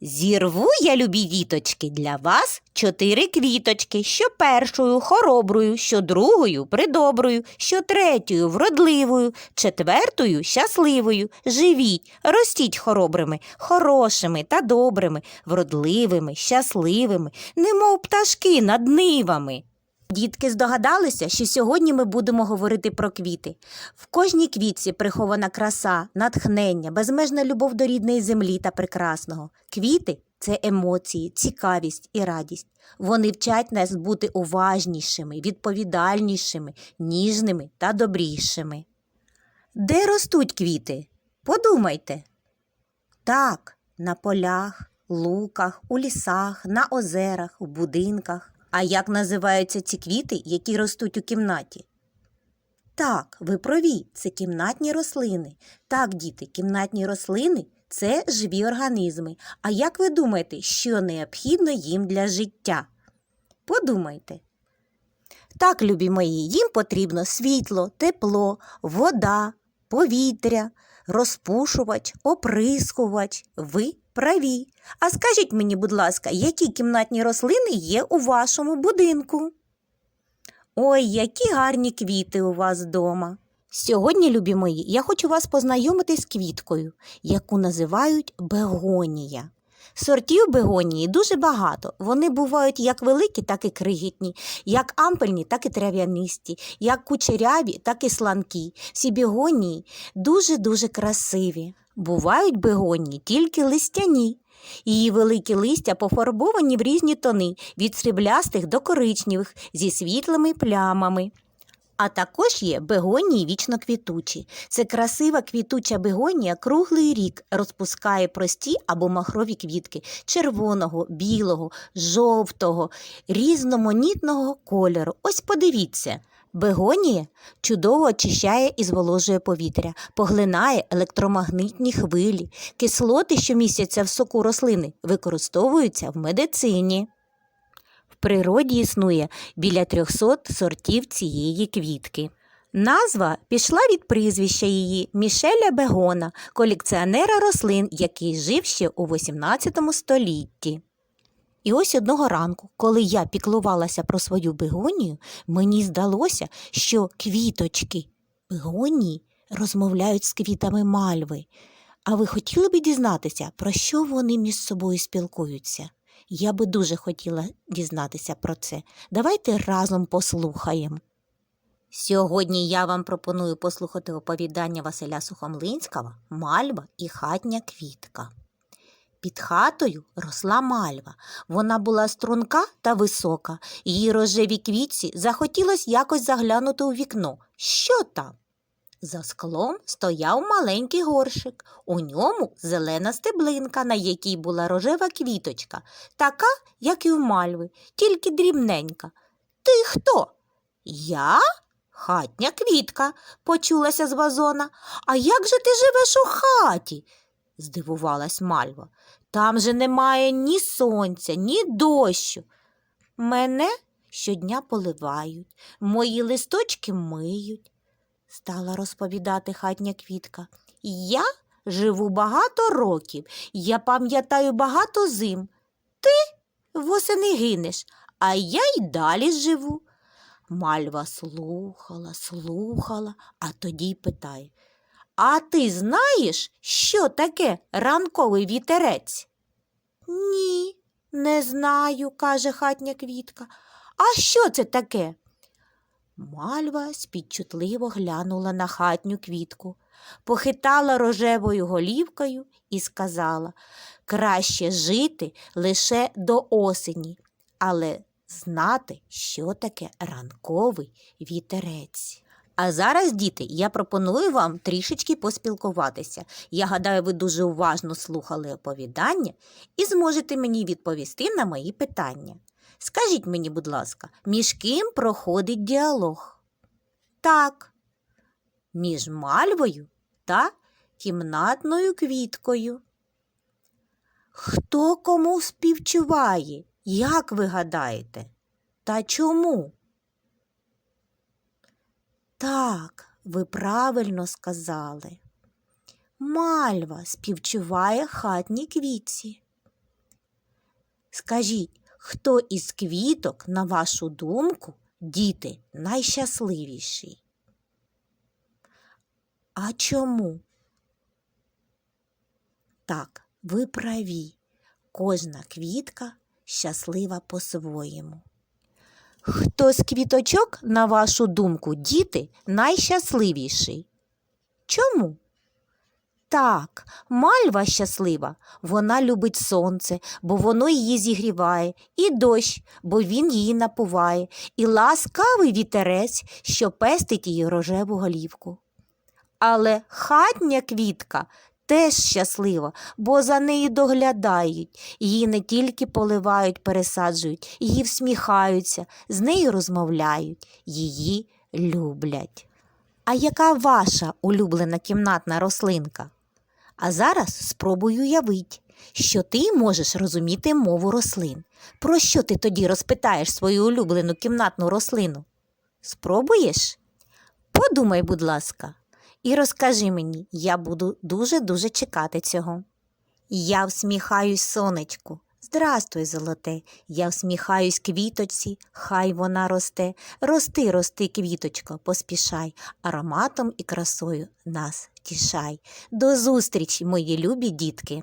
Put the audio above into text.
Зірву я, любі діточки, для вас чотири квіточки, що першою хороброю, що другою придоброю, що третьою вродливою, четвертою щасливою. Живіть, ростіть хоробрими, хорошими та добрими, вродливими, щасливими, немов пташки над нивами. Дітки здогадалися, що сьогодні ми будемо говорити про квіти. В кожній квітці прихована краса, натхнення, безмежна любов до рідної землі та прекрасного. Квіти це емоції, цікавість і радість. Вони вчать нас бути уважнішими, відповідальнішими, ніжними та добрішими. Де ростуть квіти? Подумайте. Так, на полях, луках, у лісах, на озерах, у будинках. А як називаються ці квіти, які ростуть у кімнаті? Так, ви праві, це кімнатні рослини. Так, діти, кімнатні рослини це живі організми. А як ви думаєте, що необхідно їм для життя? Подумайте. Так, любі мої, їм потрібно світло, тепло, вода, повітря, розпушувач, оприскувач. Ви праві. А скажіть мені, будь ласка, які кімнатні рослини є у вашому будинку? Ой, які гарні квіти у вас вдома. Сьогодні, любі мої, я хочу вас познайомити з квіткою, яку називають бегонія. Сортів бегонії дуже багато. Вони бувають як великі, так і крихітні, як ампельні, так і трав'янисті, як кучеряві, так і сланкі. Всі бегонії дуже-дуже красиві. Бувають бегонії тільки листяні. Її великі листя пофарбовані в різні тони, від сріблястих до коричневих, зі світлими плямами. А також є бегонії вічноквітучі. Це красива квітуча бегонія круглий рік розпускає прості або махрові квітки червоного, білого, жовтого, різноманітного кольору. Ось подивіться. Бегонія чудово очищає і зволожує повітря, поглинає електромагнітні хвилі. Кислоти, що містяться в соку рослини, використовуються в медицині. В природі існує біля 300 сортів цієї квітки. Назва пішла від прізвища її Мішеля Бегона, колекціонера рослин, який жив ще у XVIII столітті. І ось одного ранку, коли я піклувалася про свою бегонію, мені здалося, що квіточки бегонії розмовляють з квітами мальви. А ви хотіли б дізнатися, про що вони між собою спілкуються? Я би дуже хотіла дізнатися про це. Давайте разом послухаємо. Сьогодні я вам пропоную послухати оповідання Василя Сухомлинського Мальва і хатня квітка. Під хатою росла мальва. Вона була струнка та висока. Її рожевій квітці захотілось якось заглянути у вікно. Що там? За склом стояв маленький горшик. У ньому зелена стеблинка, на якій була рожева квіточка, така, як і в мальви, тільки дрібненька. Ти хто? Я? Хатня квітка, почулася з вазона. А як же ти живеш у хаті? Здивувалась мальва. Там же немає ні сонця, ні дощу. Мене щодня поливають, мої листочки миють, стала розповідати хатня квітка. Я живу багато років, я пам'ятаю багато зим. Ти восени гинеш, а я й далі живу. Мальва слухала, слухала, а тоді й питає А ти знаєш, що таке ранковий вітерець? Ні, не знаю, каже хатня квітка. А що це таке? Мальва спідчутливо глянула на хатню квітку, похитала рожевою голівкою і сказала краще жити лише до осені, але знати, що таке ранковий вітерець. А зараз, діти, я пропоную вам трішечки поспілкуватися. Я гадаю, ви дуже уважно слухали оповідання і зможете мені відповісти на мої питання. Скажіть мені, будь ласка, між ким проходить діалог? Так, між мальвою та кімнатною квіткою. Хто кому співчуває? Як ви гадаєте? Та чому? Так, ви правильно сказали. Мальва співчуває хатній квітці. Скажіть, хто із квіток, на вашу думку, діти, найщасливіший? А чому? Так, ви праві. Кожна квітка щаслива по-своєму. Хто з квіточок, на вашу думку, діти, найщасливіший? Чому? Так, мальва щаслива. Вона любить сонце, бо воно її зігріває, і дощ, бо він її напуває, і ласкавий вітерець, що пестить її рожеву голівку. Але хатня квітка теж щаслива, бо за нею доглядають, її не тільки поливають, пересаджують, її всміхаються, з нею розмовляють, її люблять. А яка ваша улюблена кімнатна рослинка? А зараз спробуй уявить, що ти можеш розуміти мову рослин. Про що ти тоді розпитаєш свою улюблену кімнатну рослину? Спробуєш? Подумай, будь ласка, і розкажи мені, я буду дуже-дуже чекати цього. Я всміхаюсь сонечку. Здрастуй, золоте, я всміхаюсь квіточці, хай вона росте. Рости, рости, квіточко, поспішай, ароматом і красою нас тішай. До зустрічі, мої любі дітки!